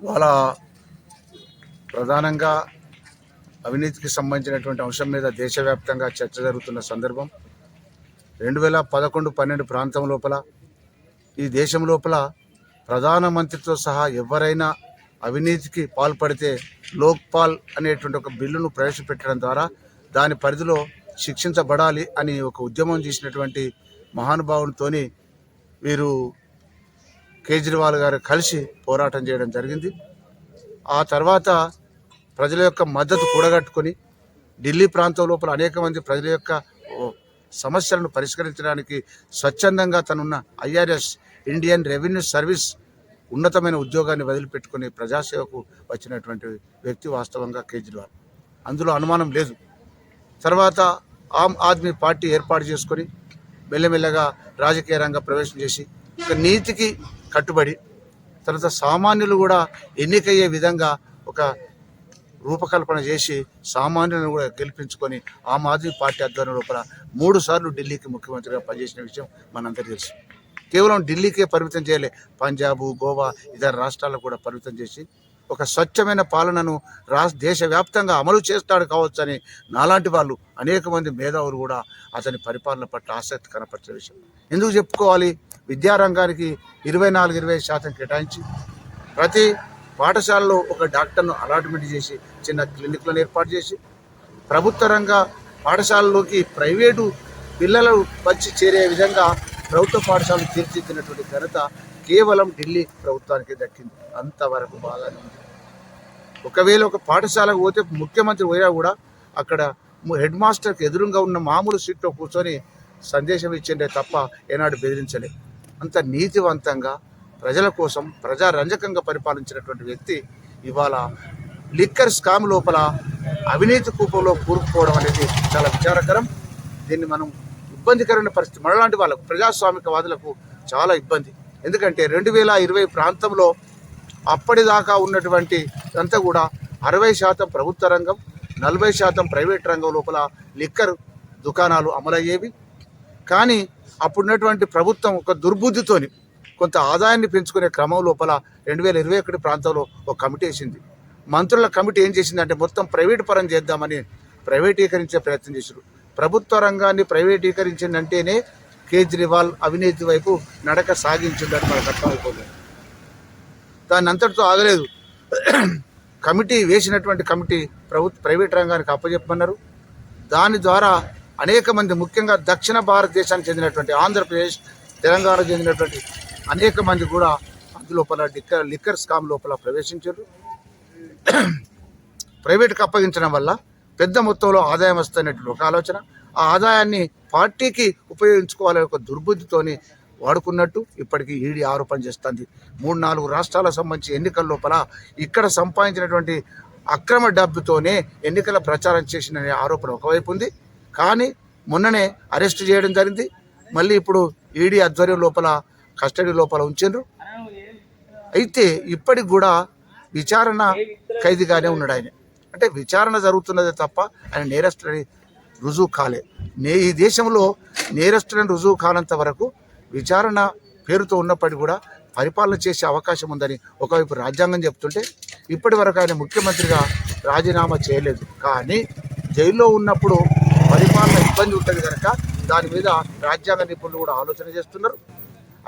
వాళ్ళ ప్రధానంగా అవినీతికి సంబంధించినటువంటి అంశం మీద దేశవ్యాప్తంగా చర్చ జరుగుతున్న సందర్భం రెండు వేల పదకొండు పన్నెండు ప్రాంతం లోపల ఈ దేశం లోపల ప్రధానమంత్రితో సహా ఎవరైనా అవినీతికి పాల్పడితే లోక్పాల్ అనేటువంటి ఒక బిల్లును ప్రవేశపెట్టడం ద్వారా దాని పరిధిలో శిక్షించబడాలి అని ఒక ఉద్యమం చేసినటువంటి మహానుభావునితోని వీరు కేజ్రీవాల్ గారు కలిసి పోరాటం చేయడం జరిగింది. ఆ తర్వాత ప్రజల యొక్క మద్దతు కూడగట్టుకొని ఢిల్లీ ప్రాంతం లోపల అనేక మంది ప్రజల యొక్క సమస్యలను పరిష్కరించడానికి స్వచ్ఛందంగా తనున్న ఐఆర్ఎస్ ఇండియన్ రెవెన్యూ సర్వీస్ ఉన్నతమైన ఉద్యోగాన్ని వదిలిపెట్టుకుని ప్రజాసేవకు వచ్చినటువంటి వ్యక్తి వాస్తవంగా కేజ్రీవాల్. అందులో అనుమానం లేదు. తర్వాత ఆమ్ ఆద్మీ పార్టీ ఏర్పాటు చేసుకొని మెల్లమెల్లగా రాజకీయ రంగ ప్రవేశం చేసి నీతికి కట్టుబడి తర్వాత సామాన్యులు కూడా ఎన్నికయ్యే విధంగా ఒక రూపకల్పన చేసి సామాన్యులను కూడా గెలిపించుకొని ఆమ్ ఆద్మీ పార్టీ ఆధ్వర్యం లోపల మూడు సార్లు ఢిల్లీకి ముఖ్యమంత్రిగా పనిచేసిన విషయం మనందరికీ తెలుసు. కేవలం ఢిల్లీకే పరిమితం చేయలే. పంజాబు గోవా ఇతర రాష్ట్రాలకు కూడా పరిమితం చేసి ఒక స్వచ్ఛమైన పాలనను రాష్ట్ర దేశవ్యాప్తంగా అమలు చేస్తాడు కావచ్చని నాలాంటి వాళ్ళు అనేక మంది మేధావులు కూడా అతని పరిపాలన పట్ల ఆసక్తి కనపరిచే విషయం. ఎందుకు చెప్పుకోవాలి? విద్యారంగానికి ఇరవై నాలుగు ఇరవై శాతం కేటాయించి ప్రతి పాఠశాలలో ఒక డాక్టర్ను అలాట్మెంట్ చేసి చిన్న క్లినిక్లను ఏర్పాటు చేసి ప్రభుత్వ రంగ పాఠశాలలోకి ప్రైవేటు పిల్లలు వచ్చి చేరే విధంగా ప్రభుత్వ పాఠశాలలు తీర్చిదిద్దినటువంటి ఘనత కేవలం ఢిల్లీ ప్రభుత్వానికి దక్కింది. అంతవరకు బాగానే ఉంది. ఒకవేళ ఒక పాఠశాలకు పోతే ముఖ్యమంత్రి పోయినా కూడా అక్కడ హెడ్ మాస్టర్కి ఎదురుగా ఉన్న మామూలు సీట్లో కూర్చొని సందేశం ఇచ్చిండే తప్ప ఏనాడు బెదిరించలేదు అంత నీతివంతంగా ప్రజల కోసం ప్రజారంజకంగా పరిపాలించినటువంటి వ్యక్తి ఇవాళ లిక్కర్ స్కామ్ లోపల అవినీతి కూపంలో కూరుకుపోవడం అనేది చాలా విచారకరం. దీన్ని మనం ఇబ్బందికరమైన పరిస్థితి మనలాంటి వాళ్ళకు ప్రజాస్వామికవాదులకు చాలా ఇబ్బంది. ఎందుకంటే రెండు వేల ఇరవై ప్రాంతంలో అప్పటిదాకా ఉన్నటువంటి అంతా కూడా అరవై శాతం ప్రభుత్వ రంగం నలభై శాతం ప్రైవేట్ రంగం లోపల లిక్కర్ దుకాణాలు అమలయ్యేవి. కానీ అప్పుడున్నటువంటి ప్రభుత్వం ఒక దుర్బుద్ధితోని కొంత ఆదాయాన్ని పెంచుకునే క్రమం లోపల రెండు వేల ఇరవై ఒకటి ప్రాంతంలో ఒక కమిటీ వేసింది. మంత్రుల కమిటీ ఏం చేసిందంటే మొత్తం ప్రైవేట్ పరం చేద్దామని ప్రైవేటీకరించే ప్రయత్నం చేశారు ప్రభుత్వ రంగాన్ని ప్రైవేటీకరించిందంటేనే కేజ్రీవాల్ అవినీతి వైపు నడక సాగించిందని మనకు అర్థమైపోతుంది. దాని అంతటితో ఆగలేదు. కమిటీ వేసినటువంటి కమిటీ ప్రభుత్వ ప్రైవేట్ రంగానికి అప్పచెప్పమన్నారు దాని ద్వారా అనేక మంది ముఖ్యంగా దక్షిణ భారతదేశానికి చెందినటువంటి ఆంధ్రప్రదేశ్ తెలంగాణ చెందినటువంటి అనేక మంది కూడా అందులోపల లిక్కర్ లిక్కర్ స్కామ్ లోపల ప్రవేశించారు. ప్రైవేట్కి అప్పగించడం వల్ల పెద్ద మొత్తంలో ఆదాయం వస్తున్నటువంటి ఒక ఆలోచన. ఆ ఆదాయాన్ని పార్టీకి ఉపయోగించుకోవాలనే ఒక దుర్బుద్ధితోని వాడుకున్నట్టు ఇప్పటికీ ఈడీ ఆరోపణ చేస్తుంది. మూడు నాలుగు రాష్ట్రాలకు సంబంధించి ఎన్నికల లోపల ఇక్కడ సంపాదించినటువంటి అక్రమ డబ్బుతోనే ఎన్నికల ప్రచారం చేసిన ఆరోపణ ఒకవైపు ఉంది. కానీ మొన్ననే అరెస్ట్ చేయడం జరిగింది. మళ్ళీ ఇప్పుడు ఈడీ ఆధ్వర్యం లోపల కస్టడీ లోపల ఉంచారు అయితే ఇప్పటికి కూడా విచారణ ఖైదీగానే ఉన్నాడు ఆయన. అంటే విచారణ జరుగుతున్నదే తప్ప ఆయన నేరస్తుడని రుజువు కాలే. నే ఈ దేశంలో నేరస్తుడని రుజువు కానంత వరకు విచారణ పేరుతో ఉన్నప్పటికీ కూడా పరిపాలన చేసే అవకాశం ఉందని ఒకవైపు రాజ్యాంగం చెప్తుంటే ఇప్పటి వరకు ఆయన ముఖ్యమంత్రిగా రాజీనామా చేయలేదు. కానీ జైల్లో ఉన్నప్పుడు పరిపాలన ఇబ్బంది ఉంటుంది కనుక దాని మీద రాజ్యాంగ నిపుణులు కూడా ఆలోచన చేస్తున్నారు.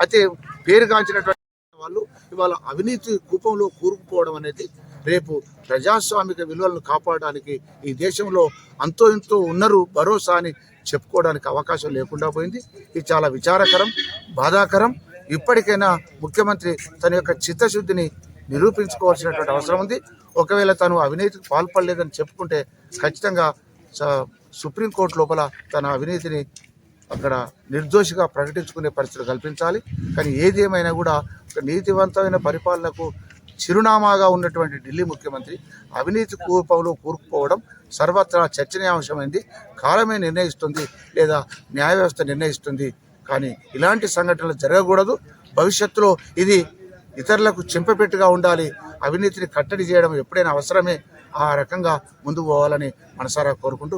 అయితే పేరుగాంచినటువంటి వాళ్ళు ఇవాళ అవినీతి కూపంలో కూరుకుపోవడం అనేది రేపు ప్రజాస్వామిక విలువలను కాపాడడానికి ఈ దేశంలో అంతో ఇంతో ఉన్నారు భరోసా అని చెప్పుకోవడానికి అవకాశం లేకుండా పోయింది. ఇది చాలా విచారకరం బాధాకరం. ఇప్పటికైనా ముఖ్యమంత్రి తన యొక్క చిత్తశుద్ధిని నిరూపించుకోవాల్సినటువంటి అవసరం ఉంది. ఒకవేళ తను అవినీతికి పాల్పడలేదని చెప్పుకుంటే ఖచ్చితంగా సుప్రీంకోర్టు లోపల తన అవినీతిని అక్కడ నిర్దోషిగా ప్రకటించుకునే పరిస్థితి కల్పించాలి. కానీ ఏదేమైనా కూడా ఒక నీతివంతమైన పరిపాలనకు చిరునామాగా ఉన్నటువంటి ఢిల్లీ ముఖ్యమంత్రి అవినీతి కూపంలో కూరుకుపోవడం సర్వత్రా చర్చనీయాంశమైంది. కాలమే నిర్ణయిస్తుంది లేదా న్యాయ వ్యవస్థ నిర్ణయిస్తుంది. కానీ ఇలాంటి సంఘటనలు జరగకూడదు. భవిష్యత్తులో ఇది ఇతరులకు చెంపపెట్టుగా ఉండాలి. అవినీతిని కట్టడి చేయడం ఎప్పుడైనా అవసరమే. ఆ రకంగా ముందుకు పోవాలని మనసారా కోరుకుంటూ